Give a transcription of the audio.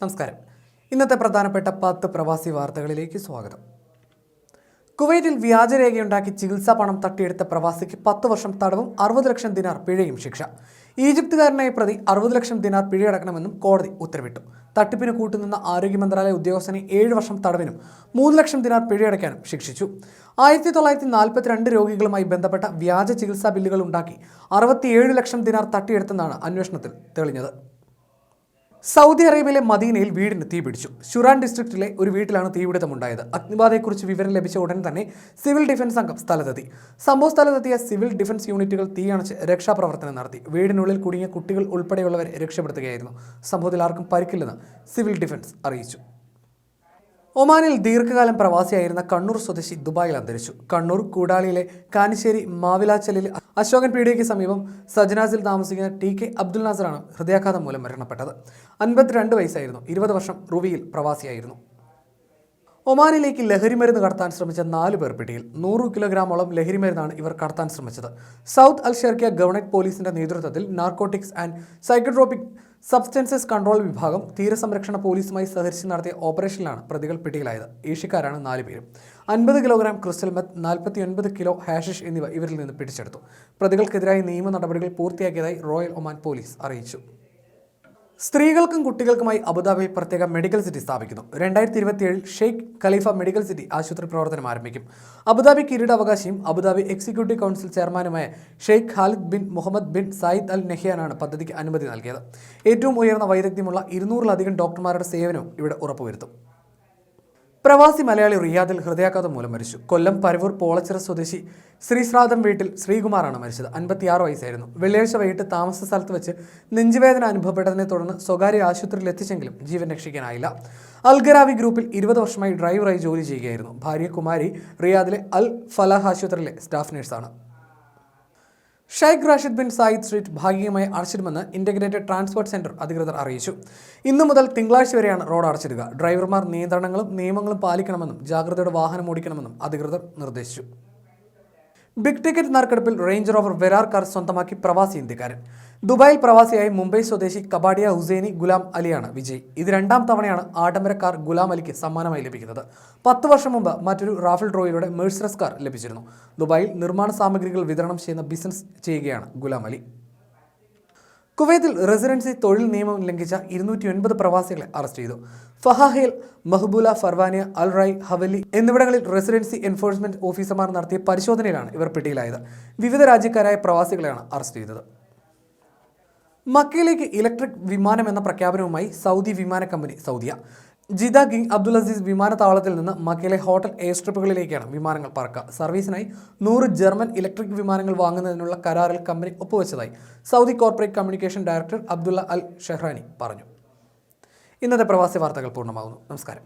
നമസ്കാരം. ഇന്നത്തെ പ്രധാനപ്പെട്ട പത്ത് പ്രവാസി വാർത്തകളിലേക്ക് സ്വാഗതം. കുവൈറ്റിൽ വ്യാജരേഖയുണ്ടാക്കി ചികിത്സാ പണം തട്ടിയെടുത്ത പ്രവാസിക്ക് പത്ത് വർഷം തടവും അറുപത് ലക്ഷം ദിനാർ പിഴയും ശിക്ഷ. ഈജിപ്തുകാരനായ പ്രതി അറുപത് ലക്ഷം ദിനാർ പിഴയടക്കണമെന്നും കോടതി ഉത്തരവിട്ടു. തട്ടിപ്പിന് കൂട്ടുനിന്ന ആരോഗ്യ മന്ത്രാലയ ഉദ്യോഗസ്ഥനെ ഏഴ് വർഷം തടവിനും മൂന്ന് ലക്ഷം ദിനാർ പിഴയടക്കാനും ശിക്ഷിച്ചു. ആയിരത്തി തൊള്ളായിരത്തി നാൽപ്പത്തിരണ്ട് രോഗികളുമായി ബന്ധപ്പെട്ട വ്യാജ ചികിത്സാ ബില്ലുകൾ ഉണ്ടാക്കി അറുപത്തിയേഴ് ലക്ഷം ദിനാർ തട്ടിയെടുത്തെന്നാണ് അന്വേഷണത്തിൽ തെളിഞ്ഞത്. സൗദി അറേബ്യയിലെ മദീനയിൽ വീടിന് തീപിടിച്ചു ഷുറാൻ ഡിസ്ട്രിക്റ്റിലെ ഒരു വീട്ടിലാണ് തീപിടുത്തമുണ്ടായത്. അഗ്നിബാധയെക്കുറിച്ച് വിവരം ലഭിച്ച ഉടൻ തന്നെ സിവിൽ ഡിഫൻസ് സംഘം സ്ഥലത്തെത്തി. സംഭവ സ്ഥലത്തെത്തിയ സിവിൽ ഡിഫൻസ് യൂണിറ്റുകൾ തീയണച്ച് രക്ഷാപ്രവർത്തനം നടത്തി. വീടിനുള്ളിൽ കുടുങ്ങിയ കുട്ടികൾ ഉൾപ്പെടെയുള്ളവരെ രക്ഷപ്പെടുത്തുകയായിരുന്നു. സംഭവത്തിൽ ആർക്കും പരിക്കില്ലെന്ന് സിവിൽ ഡിഫൻസ് അറിയിച്ചു. ഒമാനിൽ ദീർഘകാലം പ്രവാസിയായിരുന്ന കണ്ണൂർ സ്വദേശി ദുബായിൽ അന്തരിച്ചു. കണ്ണൂർ കൂടാളിയിലെ കാനിശ്ശേരി മാവിലാച്ചലിൽ അശോകൻ പീഡിയയ്ക്ക് സമീപം സജനാസിൽ താമസിക്കുന്ന ടി കെ അബ്ദുൽ നാസറാണ് ഹൃദയാഘാതം മൂലം മരണപ്പെട്ടത്. അൻപത്തിരണ്ട് വയസ്സായിരുന്നു. ഇരുപത് വർഷം റുവിയിൽ പ്രവാസിയായിരുന്നു. ഒമാനിലേക്ക് ലഹരിമരുന്ന് കടത്താൻ ശ്രമിച്ച നാല് പേർ പിടിയിൽ. നൂറ് കിലോഗ്രാമോളം ലഹരിമരുന്നാണ് ഇവർ കടത്താൻ ശ്രമിച്ചത്. സൗത്ത് അൽ ഷെർക്കിയ ഗവൺമെന്റ് പോലീസിന്റെ നേതൃത്വത്തിൽ narcotics and psychotropic substances control വിഭാഗം തീരസംരക്ഷണ പോലീസുമായി സഹകരിച്ച് നടത്തിയ ഓപ്പറേഷനിലാണ് പ്രതികൾ പിടിയിലായത്. ഏഷ്യക്കാരാണ് നാല് പേരും. അൻപത് കിലോഗ്രാം ക്രിസ്റ്റൽ മെത്ത് നാൽപ്പത്തി ഒൻപത് കിലോ ഹാഷിഷ് എന്നിവ ഇവരിൽ നിന്ന് പിടിച്ചെടുത്തു. പ്രതികൾക്കെതിരായ നിയമ നടപടികൾ പൂർത്തിയാക്കിയതായി റോയൽ ഒമാൻ പോലീസ് അറിയിച്ചു. സ്ത്രീകൾക്കും കുട്ടികൾക്കുമായി അബുദാബി പ്രത്യേക മെഡിക്കൽ സിറ്റി സ്ഥാപിക്കുന്നു. രണ്ടായിരത്തി ഇരുപത്തിയേഴിൽ ഷെയ്ഖ് ഖലീഫ മെഡിക്കൽ സിറ്റി ആശുപത്രി പ്രവർത്തനം ആരംഭിക്കും. അബുദാബി കിരീടാവകാശിയും അബുദാബി എക്സിക്യൂട്ടീവ് കൗൺസിൽ ചെയർമാനുമായ Sheikh Khalid bin Mohammed bin Zayed Al നെഹിയാനാണ് പദ്ധതിക്ക് അനുമതി നൽകിയത്. ഏറ്റവും ഉയർന്ന വൈദഗ്ധ്യമുള്ള ഇരുന്നൂറിലധികം ഡോക്ടർമാരുടെ സേവനവും ഇവിടെ ഉറപ്പുവരുത്തും. പ്രവാസി മലയാളി റിയാദിൽ ഹൃദയാഘാതം മൂലം മരിച്ചു. കൊല്ലം പരവൂർ പോളച്ചിറ സ്വദേശി ശ്രീശ്രാദം വീട്ടിൽ ശ്രീകുമാറാണ് മരിച്ചത്. അൻപത്തിയാറ് വയസ്സായിരുന്നു. വെള്ളിയാഴ്ച വൈകിട്ട് താമസ സ്ഥലത്ത് വെച്ച് നെഞ്ചുവേദന അനുഭവപ്പെട്ടതിനെ തുടർന്ന് സ്വകാര്യ ആശുപത്രിയിൽ എത്തിച്ചെങ്കിലും ജീവൻ രക്ഷിക്കാനായില്ല. അൽഗരാവി ഗ്രൂപ്പിൽ ഇരുപത് വർഷമായി ഡ്രൈവറായി ജോലി ചെയ്യുകയായിരുന്നു. ഭാര്യ കുമാരി റിയാദിലെ അൽ ഫലാഹ് ആശുപത്രിയിലെ staff നഴ്സാണ്. Sheikh Rashid bin Zayed street ഭാഗികമായി അടച്ചിടുമെന്ന് ഇന്റഗ്രേറ്റഡ് ട്രാൻസ്പോർട്ട് സെന്റർ അധികൃതർ അറിയിച്ചു. ഇന്നു മുതൽ തിങ്കളാഴ്ച വരെയാണ് റോഡ് അടച്ചിടുക. ഡ്രൈവർമാർ നിയന്ത്രണങ്ങളും നിയമങ്ങളും പാലിക്കണമെന്നും ജാഗ്രതയോടെ വാഹനം ഓടിക്കണമെന്നും അധികൃതർ നിർദ്ദേശിച്ചു. ബിഗ് ടിക്കറ്റ് നറുക്കെടുപ്പിൽ റേഞ്ച് റോവർ വെരാർ കാർ സ്വന്തമാക്കി പ്രവാസി ഇന്ത്യക്കാരൻ. ദുബായിൽ പ്രവാസിയായ മുംബൈ സ്വദേശി കബാഡിയ ഹുസൈനി ഗുലാം അലിയാണ് വിജയ്. ഇത് രണ്ടാം തവണയാണ് ആഡംബര കാർ ഗുലാം അലിക്ക് സമ്മാനമായി ലഭിക്കുന്നത്. പത്ത് വർഷം മുമ്പ് മറ്റൊരു റാഫൽ ഡ്രോയിലൂടെ മേഴ്സറസ് കാർ ലഭിച്ചിരുന്നു. ദുബായിൽ നിർമ്മാണ സാമഗ്രികൾ വിതരണം ചെയ്യുന്ന ബിസിനസ് ചെയ്യുകയാണ് ഗുലാം അലി. കുവൈത്തിൽ റെസിഡൻസി തൊഴിൽ നിയമം ലംഘിച്ച ഇരുന്നൂറ്റി ഒൻപത് പ്രവാസികളെ അറസ്റ്റ് ചെയ്തു. Fahaheel Mahboula Farwaniya Al Rai Hawally എന്നിവിടങ്ങളിൽ റെസിഡൻസി എൻഫോഴ്സ്മെന്റ് ഓഫീസർമാർ നടത്തിയ പരിശോധനയിലാണ് ഇവർ പിടിയിലായത്. വിവിധ രാജ്യക്കാരായ പ്രവാസികളെയാണ് അറസ്റ്റ് ചെയ്തത്. മക്കയിലേക്ക് ഇലക്ട്രിക് വിമാനം എന്ന പ്രഖ്യാപനവുമായി സൗദി വിമാന company Saudia. Jeddah King Abdul Aziz വിമാനത്താവളത്തിൽ നിന്ന് മക്കയിലെ ഹോട്ടൽ എയർ സ്ട്രിപ്പുകളിലേക്കാണ് വിമാനങ്ങൾ പറക്കുക. സർവീസിനായി നൂറ് ജർമ്മൻ ഇലക്ട്രിക് വിമാനങ്ങൾ വാങ്ങുന്നതിനുള്ള കരാറിൽ company ഒപ്പുവെച്ചതായി Saudi corporate communication director Abdullah Al Shehrani പറഞ്ഞു. ഇന്നത്തെ പ്രവാസി വാർത്തകൾ പൂർണമാകുന്നു. നമസ്കാരം.